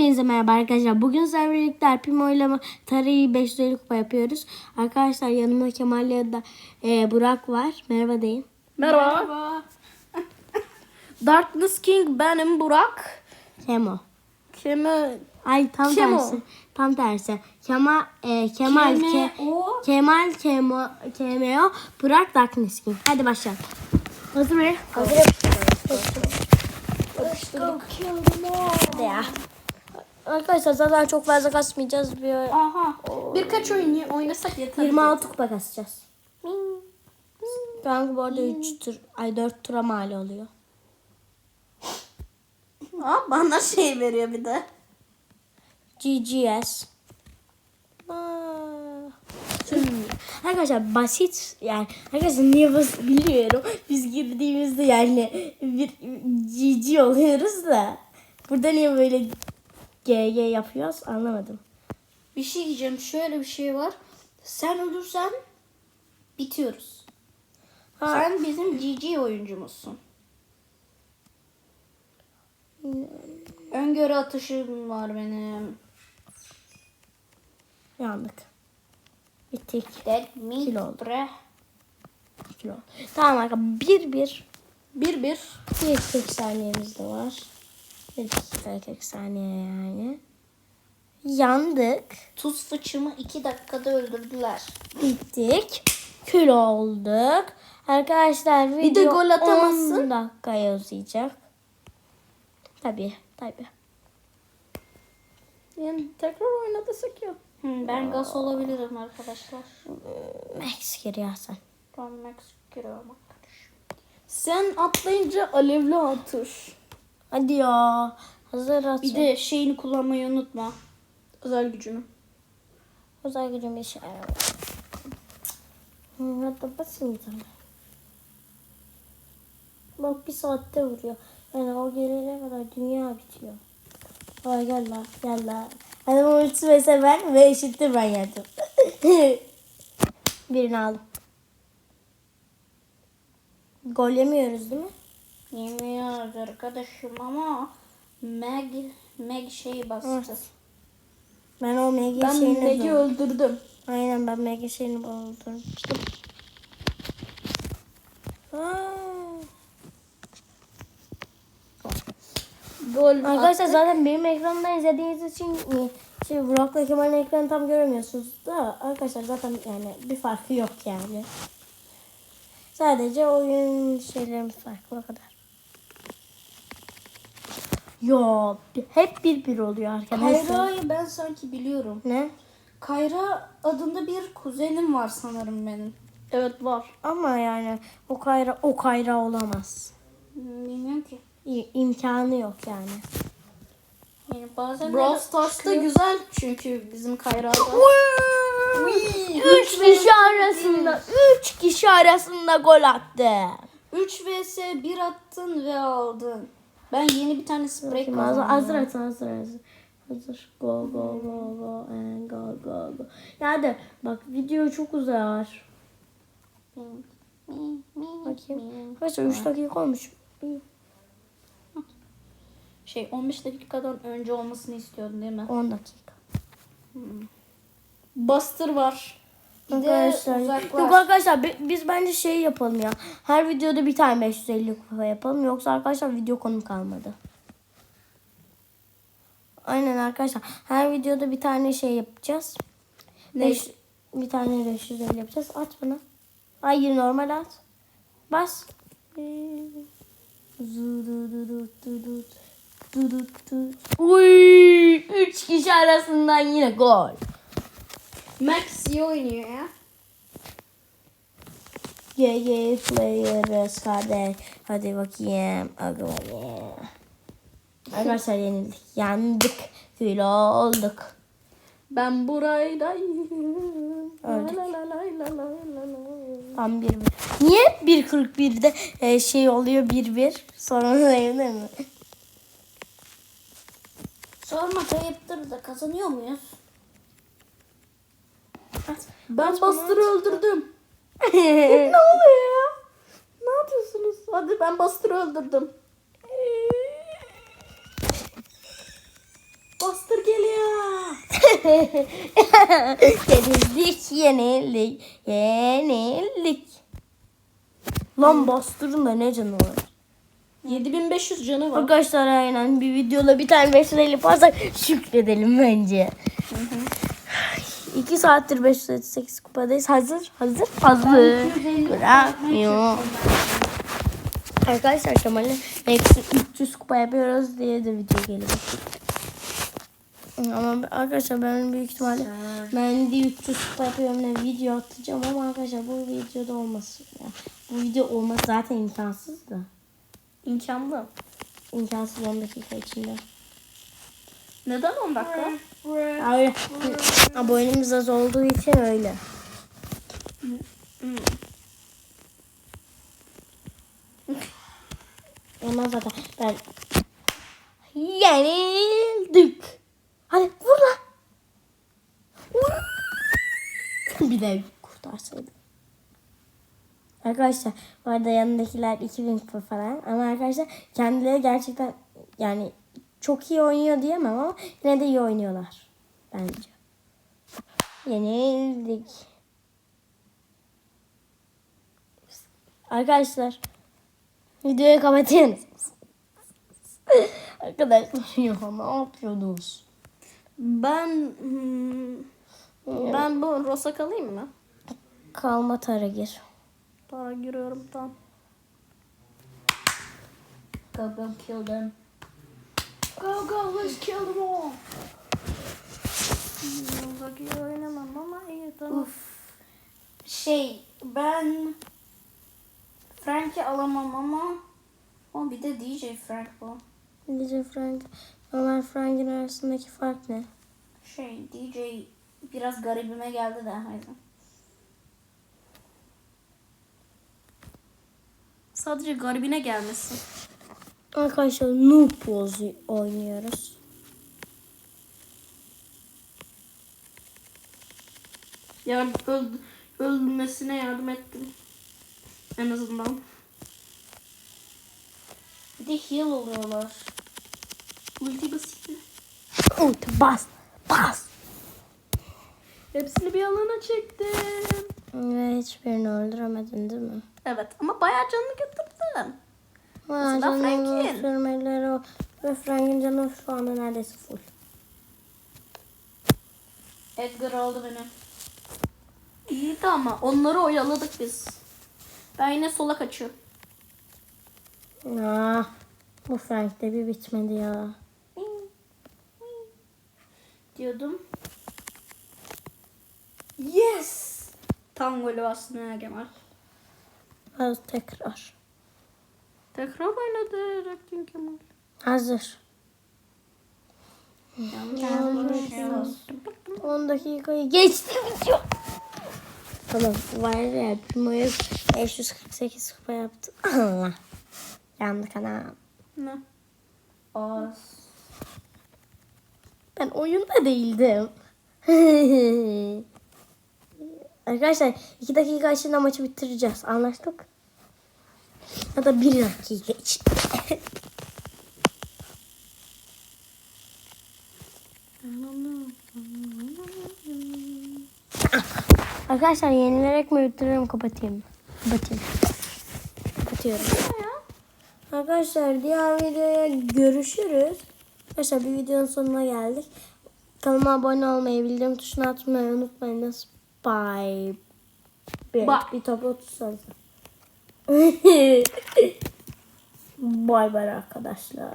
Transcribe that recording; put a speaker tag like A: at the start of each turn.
A: Hepinize merhaba arkadaşlar. Bugün sizlerle birlikte Alpim oylama tarihi 550 kupa yapıyoruz. Arkadaşlar yanımda Kemal ya da e, Burak var. Merhaba deyin.
B: Merhaba. Darkness King benim Burak.
A: Kemo.
B: Kime
A: Ay tam
B: Kemo.
A: tersi. Tam tersi. Kemal e, Kemal Ke,
B: Kemo.
A: Kemal Kemo Kemeo Burak Darkness King. Hadi başlayalım. Hazır mı? Hazır. Hadi ya. Arkadaşlar zaten çok fazla kasmayacağız. Bir
B: Aha. Birkaç oyun oynasak yeter.
A: 26 kupa kasacağız. Kanka bu arada 3 tur, ay 4 tura mal oluyor.
B: Aa, bana şey veriyor bir de.
A: GGS. Arkadaşlar basit yani arkadaşlar niye basit biliyorum. Biz girdiğimizde yani bir GG oluyoruz da burada niye böyle GG yapıyoruz anlamadım.
B: Bir şey diyeceğim. Şöyle bir şey var. Sen ölürsen bitiyoruz.
A: Ha.
B: Sen bizim GG oyuncumuzsun. Öngörü atışım var benim.
A: Yandık. Bittik.
B: Dead me
A: Kilo oldu.
B: bre.
A: Kilo. Tamam arkadaşlar bir bir
B: Bir bir.
A: Bir 40 saniyemiz de var. Bir dakika 40 saniye yani. Yandık.
B: Tuz fıçımı iki dakikada öldürdüler.
A: Bittik. Kül olduk. Arkadaşlar video
B: Bir de gol atamazsın.
A: 10 dakikaya uzayacak. Tabii tabii.
B: Yani tekrar oynadısak ya. ben gaz olabilirim arkadaşlar.
A: Max giriyor sen.
B: Ben Max giriyorum arkadaşım. Sen atlayınca alevli atış.
A: Hadi ya. Hazır at.
B: Bir de şeyini kullanmayı unutma. Özel gücünü.
A: Özel gücüm şey yaramıyor. Hı, Hatta tane. Bak bir saatte vuruyor. Yani o gelene kadar dünya bitiyor. Ay gel la gel la. Hani bu ulti mesela ben ve eşittir ben yendim. Birini aldım. Gol yemiyoruz değil mi?
B: Yemiyoruz arkadaşım ama Meg Meg şeyi bastı.
A: Evet. Ben o MG
B: Ben
A: şeyini
B: Meg'i öldürdüm.
A: Aynen ben MG şeyini buldurmuştum. Aa.
B: Gol
A: Arkadaşlar zaten benim ekranımda izlediğiniz için şey Burak'la Kemal'in ekranı tam göremiyorsunuz da arkadaşlar zaten yani bir farkı yok yani. Sadece oyun şeylerimiz farklı o kadar. Yo hep bir bir oluyor arkadaşlar.
B: Kayra'yı ben sanki biliyorum.
A: Ne?
B: Kayra adında bir kuzenim var sanırım benim. Evet var.
A: Ama yani o kayra o kayra olamaz.
B: Bilmiyorum ki.
A: İ- imkanı yok yani.
B: Yani bazen Brawl Stars'ta güzel çünkü bizim Kayra'da.
A: Üç kişi arasında, üç kişi arasında gol attı.
B: 3 vs 1 attın ve aldın. Ben yeni bir tane sprey kazandım.
A: hazır, hazır, hazır, hazır. Hazır. Go, go, go, go, and go, go, go. Ya hadi bak video çok uzar. Bakayım. Arkadaşlar 3 dakika olmuş.
B: Şey 15 dakikadan önce olmasını istiyordun değil mi?
A: 10 dakika.
B: Buster var.
A: Arkadaşlar. Yok arkadaşlar bi- biz bence şey yapalım ya. Her videoda bir tane 550 kupa yapalım. Yoksa arkadaşlar video konu kalmadı. Aynen arkadaşlar. Her videoda bir tane şey yapacağız.
B: Ne?
A: Beş, bir tane 550 yapacağız. Aç bana. Hayır normal at. Bas. Uy, üç kişi arasından yine gol.
B: Max iyi oynuyor ya.
A: GG players kardeş. Hadi bakayım. Hadi bakayım. Arkadaşlar yenildik. Yandık. Kül olduk.
B: Ben buraydayım.
A: Öldük. Tam bir bir. Niye 1.41'de e, şey oluyor 1-1? Sonra değil mi?
B: Sorma kayıptır da kazanıyor muyuz? Ben
A: aç.
B: öldürdüm. ne oluyor ya? Ne yapıyorsunuz? Hadi ben Buster'ı öldürdüm. Bas
A: Yenildik, yenildik, yenildik. Lan bastırın da ne canı var.
B: 7500 canı var.
A: Arkadaşlar aynen bir videoda bir tane 5 lirayla yaparsak şükredelim bence. 2 saattir 508 kupadayız. Hazır, hazır, hazır. Bırakmıyor. Arkadaşlar Kemal'e eksi 300 kupa yapıyoruz diye de video gelecek. Ama arkadaşlar ben büyük ihtimalle ben de 300 kupa yapıyorum diye video atacağım ama arkadaşlar bu videoda olmasın. Yani bu video olması zaten imkansız da.
B: İmkanlı.
A: İmkansız 10 dakika içinde.
B: Neden 10 dakika?
A: Öyle. Abonemiz az olduğu için öyle. Ondan zaten ben yenildik. Hadi vur lan. Vur. Bir de kurtarsaydım. Arkadaşlar bu arada yanındakiler 2000 kupa falan ama arkadaşlar kendileri gerçekten yani çok iyi oynuyor diyemem ama yine de iyi oynuyorlar bence. Yenildik. Arkadaşlar videoyu kapatın. Arkadaşlar ya ne yapıyordunuz?
B: Ben hmm, ben bu Rosa kalayım mı?
A: Kalma tara gir.
B: Daha giriyorum tamam. Go go kill them. Go go let's kill them all. Oynamam ama iyi tamam. Şey ben Frank'i alamam ama o bir de DJ Frank bu.
A: DJ Frank, normal Frank'in arasındaki fark ne?
B: Şey DJ biraz garibime geldi de hayır. Sadece garibine gelmesin.
A: Arkadaşlar noob bozu oynuyoruz.
B: Ya öl, ölmesine yardım ettim. En azından. Bir de heal oluyorlar. Ulti basit.
A: Ulti bas, bas.
B: Hepsini bir alana çektim.
A: Ve hiçbirini öldüremedin değil mi?
B: Evet ama bayağı canını götürdüm.
A: Vay canına sürmeleri o. Ve Frank'in canı şu anda neredeyse full.
B: Edgar aldı beni. İyiydi ama onları oyaladık biz. Ben yine sola kaçıyorum.
A: Ah, bu Frank de bir bitmedi ya.
B: Diyordum. Yes! Tam golü bastın ya Kemal.
A: Az tekrar.
B: Tekrar oynadı Rakkin Kemal.
A: Hazır.
B: Yanlış şey olsun.
A: 10 dakikayı geçti video. Tamam var ya Primo'ya 548 kupa yaptı. Allah. Yandık anam.
B: Ne? Az.
A: Ben oyunda değildim. Arkadaşlar 2 dakika içinde maçı bitireceğiz. Anlaştık. Ya da 1 dakika içinde. Arkadaşlar yenilerek mi bitiririm kapatayım mı? Kapatayım. Kapatıyorum. Arkadaşlar diğer videoya görüşürüz. Arkadaşlar bir videonun sonuna geldik. Kanalıma abone olmayı, bildirim tuşuna atmayı unutmayınız. Bye. Bir,
B: Bye.
A: bir topu tutsanız. Bye bye arkadaşlar.